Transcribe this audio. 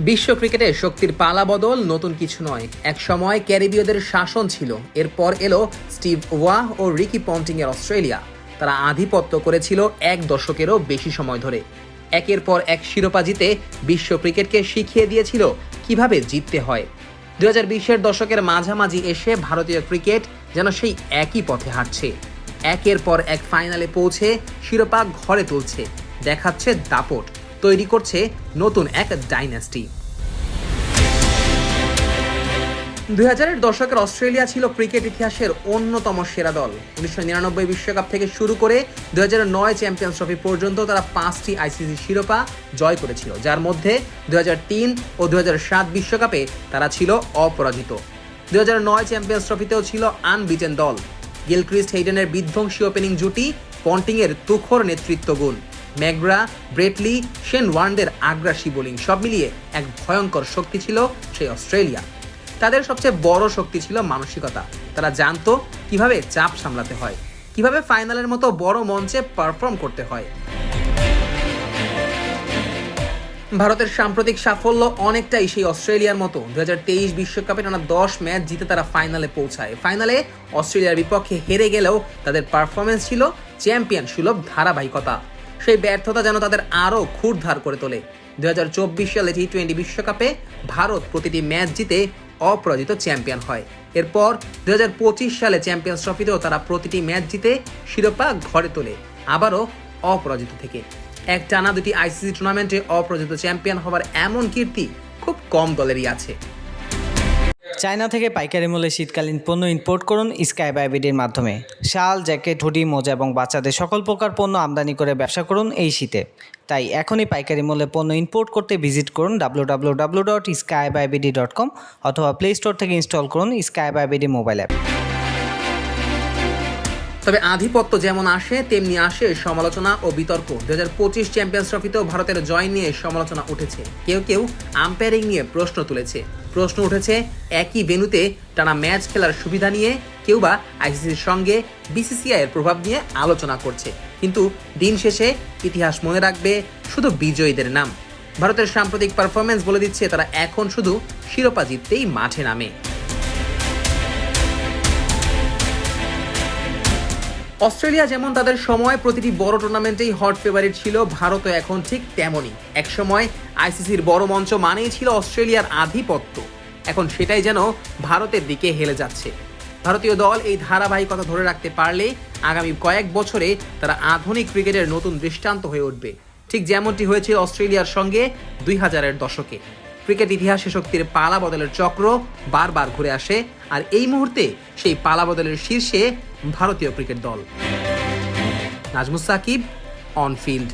বিশ্ব ক্রিকেটে শক্তির পালা বদল নতুন কিছু নয়। এক সময় ক্যারিবীয়দের শাসন ছিল। এরপর এলো স্টিভ ওয়া ও রিকি পন্টিং এর অস্ট্রেলিয়া। তারা আধিপত্য করেছিল এক দশকেরও বেশি সময় ধরে। একের পর এক শিরোপা জিতে বিশ্ব ক্রিকেটকে শিখিয়ে দিয়েছিল কীভাবে জিততে হয়। দু হাজার বিশের দশকের মাঝামাঝি এসে ভারতীয় ক্রিকেট যেন সেই একই পথে হাঁটছে। একের পর এক ফাইনালে পৌঁছে শিরোপা ঘরে তুলছে। দেখাচ্ছে দাপট। তৈরি করছে নতুন এক ডাইনাস্টি। দুই হাজারের দশকের অস্ট্রেলিয়া ছিল ক্রিকেট ইতিহাসের অন্যতম সেরা দল। উনিশশো নিরানব্বই বিশ্বকাপ থেকে শুরু করে দু হাজার নয় চ্যাম্পিয়ন্স ট্রফি পর্যন্ত তারা পাঁচটি আইসিসি শিরোপা জয় করেছিল, যার মধ্যে দু তিন ও দু সাত বিশ্বকাপে তারা ছিল অপরাজিত। দু হাজার নয় চ্যাম্পিয়ন্স ট্রফিতেও ছিল আনবিটেন দল। গিলক্রিস্ট হেইডেনের বিধ্বংসী ওপেনিং জুটি পন্টিংয়ের তুখর নেতৃত্ব গুণ ম্যাগরা, ব্রেটলি, শেন ওয়ার্নদের আগ্রাসী বোলিং সব মিলিয়ে এক ভয়ঙ্কর শক্তি ছিল সেই অস্ট্রেলিয়া। তাদের সবচেয়ে বড় শক্তি ছিল মানসিকতা। তারা জানতো কীভাবে চাপ সামলাতে হয়, কীভাবে ফাইনালের মতো বড় মঞ্চে পারফর্ম করতে হয়। ভারতের সাম্প্রতিক সাফল্য অনেকটাই সেই অস্ট্রেলিয়ার মতো। দু বিশ্বকাপে টানা দশ ম্যাচ জিতে তারা ফাইনালে পৌঁছায়। ফাইনালে অস্ট্রেলিয়ার বিপক্ষে হেরে গেলেও তাদের পারফরমেন্স ছিল চ্যাম্পিয়ন সুলভ ধারাবাহিকতা। সেই ব্যর্থতা যেন তাদের আরও ক্ষুরধার করে তোলে। দুহাজার চব্বিশ সালে টি টোয়েন্টি বিশ্বকাপে ভারত প্রতিটি ম্যাচ জিতে অপরাজিত চ্যাম্পিয়ন হয়। এরপর দু হাজার পঁচিশ সালে চ্যাম্পিয়ন্স ট্রফিতেও তারা প্রতিটি ম্যাচ জিতে শিরোপা ঘরে তোলে, আবারও অপরাজিত থেকে। এক টানা দুটি আইসিসি টুর্নামেন্টে অপরাজিত চ্যাম্পিয়ন হওয়ার এমন কীর্তি খুব কম দলেরই আছে। চায়না থেকে পাইকারি মূল্যে শীতকালীন পণ্য ইম্পোর্ট করুন স্কাই বাইবিডির মাধ্যমে। শাল, জ্যাকেট, হুডি, মোজা এবং বাচ্চাদের সকল প্রকার পণ্য আমদানি করে ব্যবসা করুন এই শীতে। তাই এখনই পাইকারি মূল্যে পণ্য ইম্পোর্ট করতে ভিজিট করুন W W dot sky dot com অথবা প্লে স্টোর থেকে ইনস্টল করুন স্কাই বাইবিডি মোবাইল অ্যাপ তবে আধিপত্য যেমন আসে, তেমনি আসে সমালোচনা ও বিতর্ক। দু হাজার পঁচিশ চ্যাম্পিয়ন্স ট্রফিতেও ভারতের জয় নিয়ে সমালোচনা উঠেছে। কেউ কেউ আম্পায়ারিং নিয়ে প্রশ্ন তুলেছে। প্রশ্ন উঠেছে, একই ভেন্যুতে টানা ম্যাচ খেলার সুবিধা নিয়ে কেউ বা আইসিসির সঙ্গে বিসিসিআই এর প্রভাব নিয়ে আলোচনা করছে। কিন্তু দিন শেষে ইতিহাস মনে রাখবে শুধু বিজয়ীদের নাম। ভারতের সাম্প্রতিক পারফরমেন্স বলে দিচ্ছে, তারা এখন শুধু শিরোপা জিততেই মাঠে নামে। অস্ট্রেলিয়া যেমন তাদের সময় প্রতিটি বড় টুর্নামেন্টেই হট ফেভারিট ছিল, ভারতও এখন ঠিক তেমনই। একসময় আইসিসির বড় মঞ্চ মানেই ছিল অস্ট্রেলিয়ার আধিপত্য। এখন সেটাই যেন ভারতের দিকে হেলে যাচ্ছে। ভারতীয় দল এই ধারাবাহিকতা ধরে রাখতে পারলে আগামী কয়েক বছরে তারা আধুনিক ক্রিকেটের নতুন দৃষ্টান্ত হয়ে উঠবে। ঠিক যেমনটি হয়েছিল অস্ট্রেলিয়ার সঙ্গে দুই হাজারের দশকে। ক্রিকেট ইতিহাসে শক্তির পালা বদলের চক্র বারবার ঘুরে আসে, আর এই মুহূর্তে সেই পালা বদলের শীর্ষে ভারতীয় ক্রিকেট দল। Najmus Shakib on field